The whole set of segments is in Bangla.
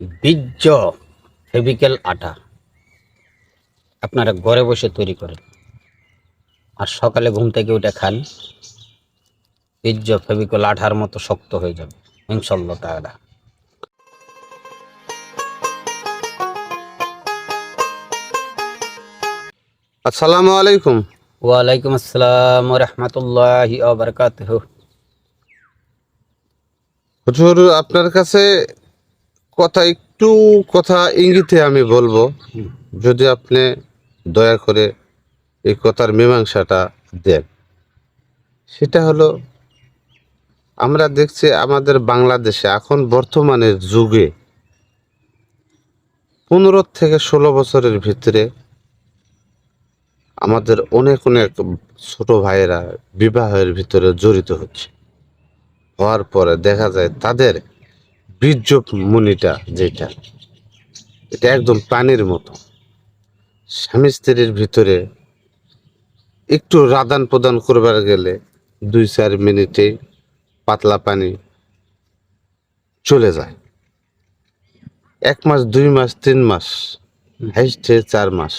বীর্য ফেভিক্যাল আটা। আপনারা ঘরে বসে তৈরি করেন। আর সকালে ঘুম থেকে উঠে খান। বীর্য ফেভিক্যাল আঠার মতো শক্ত হয়ে যাবে। ইনশাল্লাহ আসসালামু আলাইকুম। ওয়ালাইকুম আসসালাম রহমতুল্লাহি হুজুর আপনার কাছে কথা একটু কথা ইঙ্গিতে আমি বলব যদি আপনি দয়া করে এই কথার মীমাংসাটা দেন। সেটা হলো আমরা দেখছি আমাদের বাংলাদেশে এখন বর্তমানের যুগে পনেরো থেকে ষোলো বছরের ভিতরে আমাদের অনেক অনেক ছোট ভাইয়েরা বিবাহের ভিতরে জড়িত হচ্ছে। হওয়ার পরে দেখা যায় তাদের বীর্য মুনিটা যেটা এটা একদম পানির মতো। স্বামী স্ত্রীর ভিতরে একটু রাদান প্রদান করবার গেলে দুই চার মিনিটে পাতলা পানি চলে যায়। এক মাস দুই মাস তিন মাস হাইস্টে চার মাস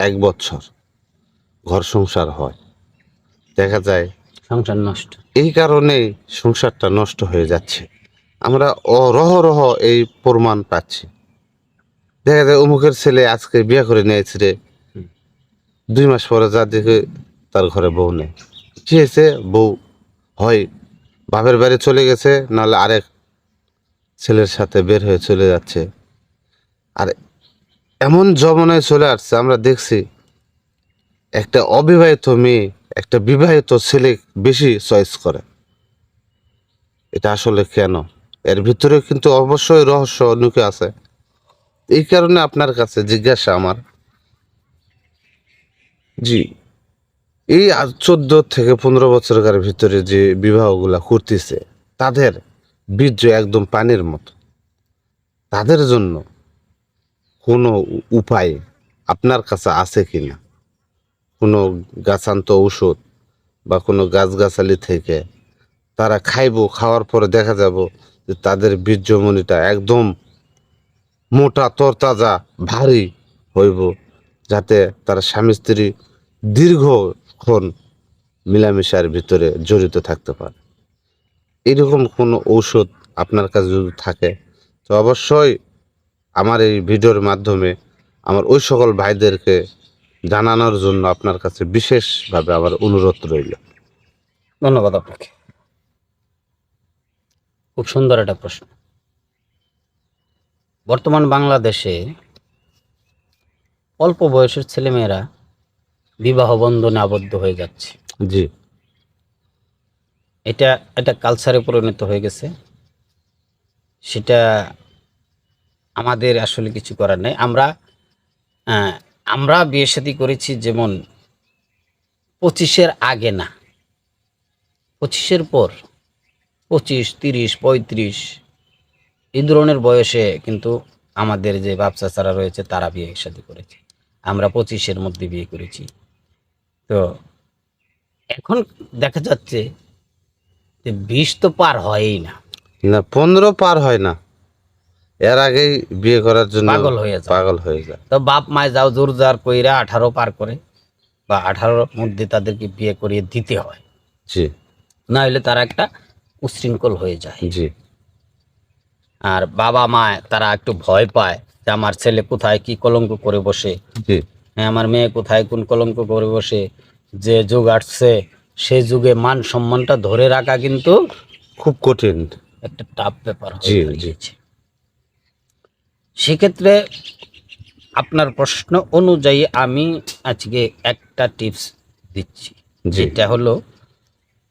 এক বছর ঘর সংসার হয়। দেখা যায় সংসার নষ্ট। এই কারণেই সংসারটা নষ্ট হয়ে যাচ্ছে। আমরা অরহরহ এই প্রমাণ পাচ্ছি। দেখা যায় অমুকের ছেলে আজকে বিয়ে করে নিয়েছে রে। দুই মাস পরে যা দেখে তার ঘরে বউ নেই। কি হয়েছে? বউ হয় বাপের বাড়ি চলে গেছে নাহলে আরেক ছেলের সাথে বের হয়ে চলে যাচ্ছে। আর এমন জমানায় চলে আসছে আমরা দেখছি একটা অবিবাহিত মেয়ে একটা বিবাহিত ছেলে বেশি চয়েস করে। এটা আসলে কেন? এর ভিতরে কিন্তু অবশ্যই রহস্য লুকে আছে। এই কারণে আপনার কাছে জিজ্ঞাসা আমার। জি। এই চোদ্দ থেকে পনেরো বছরকার ভিতরে যে বিবাহগুলা করতেছে, তাদের বীর্য একদম পানির মতো। তাদের জন্য কোনো উপায় আপনার কাছে আছে কি না কোনো গাছান্ত ঔষধ বা কোনো গাছগাছালি থেকে তারা খাইবো, খাওয়ার পরে দেখা যাব যে তাদের বীর্যমণিটা একদম মোটা, তরতাজা, ভারী হইব, যাতে তারা স্বামী স্ত্রী দীর্ঘক্ষণ মিলামিশার ভিতরে জড়িত থাকতে পারে। এরকম কোনো ঔষধ আপনার কাছে যদি থাকে, তো অবশ্যই আমার এই ভিডিওর মাধ্যমে আমার ওই সকল ভাইদেরকে জানানোর জন্য আপনার কাছে বিশেষভাবে আমার অনুরোধ রইল। ধন্যবাদ আপনাকে। খুব সুন্দর একটা প্রশ্ন। বর্তমান বাংলাদেশে অল্প বয়সের ছেলেমেয়েরা বিবাহ বন্ধনে আবদ্ধ হয়ে যাচ্ছে। জি। এটা এটা কালচারে পরিণত হয়ে গেছে। সেটা আমাদের আসলে কিছু করার নেই। আমরা আমরা বিয়ে শাদী করেছি যেমন পঁচিশের আগে না। পঁচিশের পর পঁচিশ তিরিশ পঁয়ত্রিশ। এই ধরনের বয়সে কিন্তু আমাদের যে বাপ চাচারা রয়েছে তারা বিয়ে শাদী করেছে। আমরা পঁচিশের মধ্যে বিয়ে করেছি। তো এখন দেখা যাচ্ছে যে বিশ তো পার হয়ই না। না পনেরো পার হয় না। এর আগেই বিয়ে করার জন্য পাগল হয়ে যায়। পাগল হয়ে যায় তো বাপ মায় যাও জোর জার কইরা আঠারো পার করে বা আঠারোর মধ্যে তাদেরকে বিয়ে করিয়ে দিতে হয়। জি। না হলে তারা একটা উশৃঙ্খল হয়ে যায়। জি। আর বাবা মা তারা একটু ভয় পায় যে আমার ছেলে কোথায় কি কলঙ্ক করে বসে। জি। হ্যাঁ আমার মেয়ে কোথায় কোন কলঙ্ক করে বসে। যে যুগ আসছে সেই যুগে মান সম্মানটা ধরে রাখা কিন্তু খুব কঠিন। একটা টাফ ব্যাপার হয়ে দাঁড়িয়েছে। সেক্ষেত্রে আপনার প্রশ্ন অনুযায়ী আমি আজকে একটা টিপস দিচ্ছি। যেটা হলো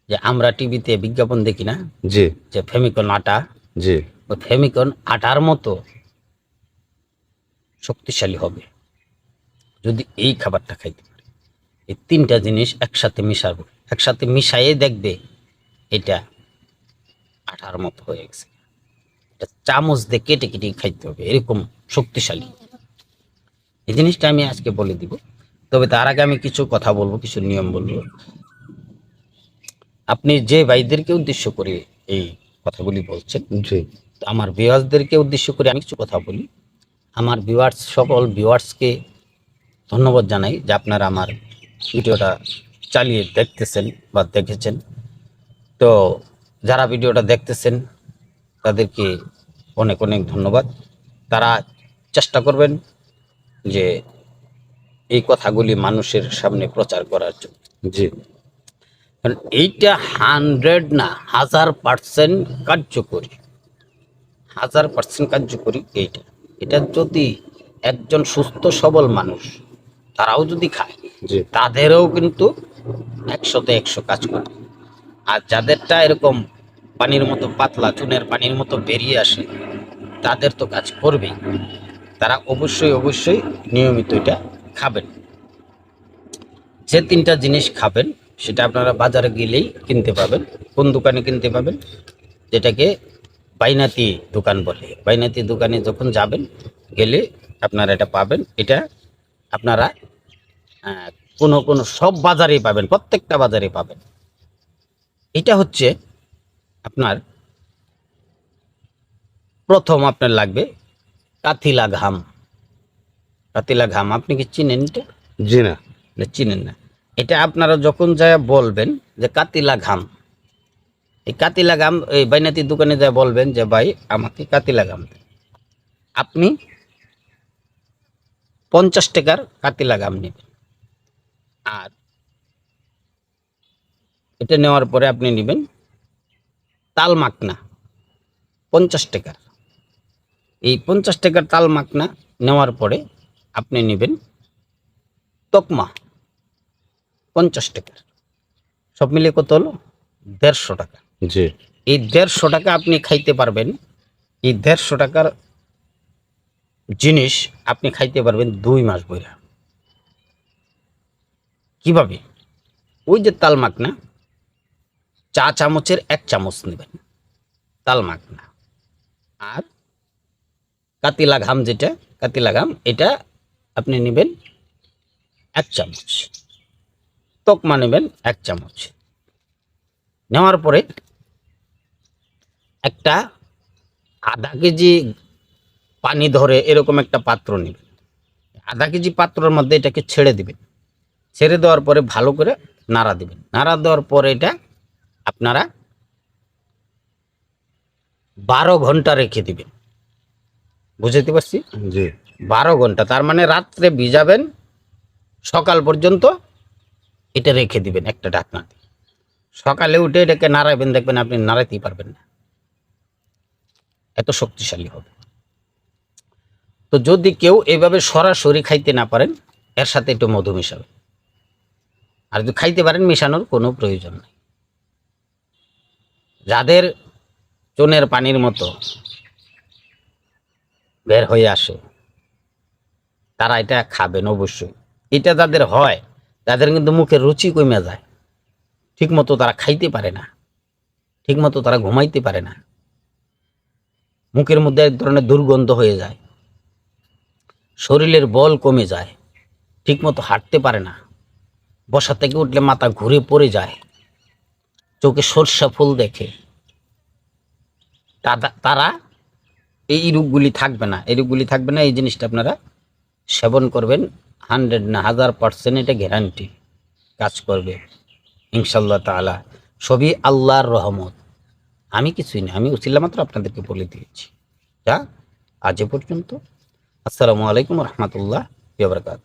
যে আমরা টিভিতে বিজ্ঞাপন দেখি না? জি। যে ফেমিকন আটা। জি। ওই ফেমিকন আটার মতো শক্তিশালী হবে। যদি এই খাবারটা খাইতে পারে। এই তিনটা জিনিস একসাথে মিশাবো। একসাথে মিশাইয়ে দেখবে এটা আটার মতো হয়ে গেছে। এটা চামচ দিয়ে কেটে কেটে খাইতে হবে। এরকম শক্তিশালী। এই জিনিসটা আমি আজকে বলে দিব। তবে তার আগে আমি কিছু কথা বলব কিছু নিয়ম বলব। আপনি যে ভাইদেরকে উদ্দেশ্য করে এই কথাগুলি বলছেন আমার ভিউয়ার্সদেরকে উদ্দেশ্য করে আমি কিছু কথা বলি। আমার ভিউয়ার্স সকল ভিউয়ার্সকে ধন্যবাদ জানাই যে আপনারা আমার ভিডিওটা চালিয়ে দেখতেছেন বা দেখেছেন। তো যারা ভিডিওটা দেখতেছেন তাদেরকে অনেক অনেক ধন্যবাদ। তারা চেষ্টা করবেন যে এই কথাগুলি মানুষের সামনে প্রচার করার জন্য। জি। কারণ এইটা হান্ড্রেড না হাজার পার্সেন্ট কার্যকরী। হাজার পার্সেন্ট কার্যকরী এইটা। এটা যদি একজন সুস্থ সবল মানুষ তারাও যদি খায় জি। তাদেরও কিন্তু একশোতে একশো কাজ করে। আর যাদেরটা এরকম পানির মতো পাতলা চুনের পানির মতো বেরিয়ে আসে তাদের তো কাজ করবেই। তারা অবশ্যই অবশ্যই নিয়মিত এটা খাবেন। যে তিনটা জিনিস খাবেন সেটা আপনারা বাজারে গেলেই কিনতে পাবেন কোন দোকানে কিনতে পাবেন যেটাকে বাইনাতি দোকান বলে। বাইনাতি দোকানে যখন যাবেন গেলে আপনারা এটা পাবেন। এটা আপনারা কোনো কোনো সব বাজারেই পাবেন প্রত্যেকটা বাজারে পাবেন। এটা হচ্ছে আপনার প্রথম আপনার লাগবে কাতিলা ঘাম। কাতিলা ঘাম আপনি কি চিনেন এটা? জি না, চিনেন না। এটা আপনারা যখন যায় বলবেন যে কাতিলা ঘাম, এই কাতিলা ঘাম, এই বাইনাতির দোকানে যায় বলবেন যে, ভাই, আমাকে কাতিলা ঘাম। আপনি পঞ্চাশ টাকার কাতিলা ঘাম নেবেন। আর এটা নেওয়ার পরে আপনি নেবেন তাল মাকনা পঞ্চাশ টাকার। এই পঞ্চাশ টাকার তাল মাকনা নেওয়ার পরে আপনি নেবেন তকমা। পঞ্চাশ টাকার সব মিলিয়ে কত হলো? দেড়শো টাকা। জি। এই দেড়শো টাকা আপনি খাইতে পারবেন। এই দেড়শো টাকার জিনিস আপনি খাইতে পারবেন দুই মাস বইরা। কীভাবে? ওই যে তাল মাখনা চা চামচের এক চামচ নেবেন। তাল মাখনা আর কাতিলা ঘাম যেটা কাতিলা ঘাম এটা আপনি নেবেন এক চামচ। তকমা নেবেন এক চামচ। নেওয়ার পরে একটা আধা কেজি পানি ধরে এরকম একটা পাত্র নেবেন। আধা কেজি পাত্রের মধ্যে এটাকে ছেড়ে দিবেন। ছেড়ে দেওয়ার পরে ভালো করে নাড়া দিবেন। নাড়া দেওয়ার পরে এটা আপনারা বারো ঘণ্টা রেখে দিবেন। বুঝতে পারছি? জি। বারো ঘণ্টা তার মানে রাত্রে ভিজাবেন সকাল পর্যন্ত এটা রেখে দিবেন একটা ঢাকনা দিয়ে। সকালে উঠে এটাকে নাড়াবেন, দেখবেন আপনি নাড়াতেই পারবেন না। এত শক্তিশালী হবে। তো যদি কেউ এভাবে সরাসরি খাইতে না পারেন, এর সাথে একটু মধু মিশাবেন। আর যদি খাইতে পারেন, মিশানোর কোনো প্রয়োজন নেই। যাদের চুনের পানির মতো বের হয়ে আসে, তারা এটা খাবেন অবশ্যই। এটা যাদের হয় তাদের কিন্তু মুখের রুচি কমে যায়। ঠিক মতো তারা খাইতে পারে না। ঠিক মতো তারা ঘুমাইতে পারে না। মুখের মধ্যে এক ধরনের দুর্গন্ধ হয়ে যায়। শরীরের বল কমে যায়। ঠিক মতো হাঁটতে পারে না। বসা থেকে উঠলে মাথা ঘুরে পড়ে যায়। চোখে সর্ষা ফুল দেখে। তারা এই রোগগুলি থাকবে না। এই রোগগুলি থাকবে না। এই জিনিসটা আপনারা সেবন করবেন। হান্ড্রেড না হাজার পার্সেন্ট এটা গ্যারান্টি কাজ করবে ইনশাল্লাহ তালা সবই আল্লাহর রহমত। আমি কিছুই না, আমি উচিল্লা মাত্র আপনাদেরকে বলে দিয়েছি। যা, আজ পর্যন্ত। আসসালামু আলাইকুম রহমতুল্লাহ বাবরকাত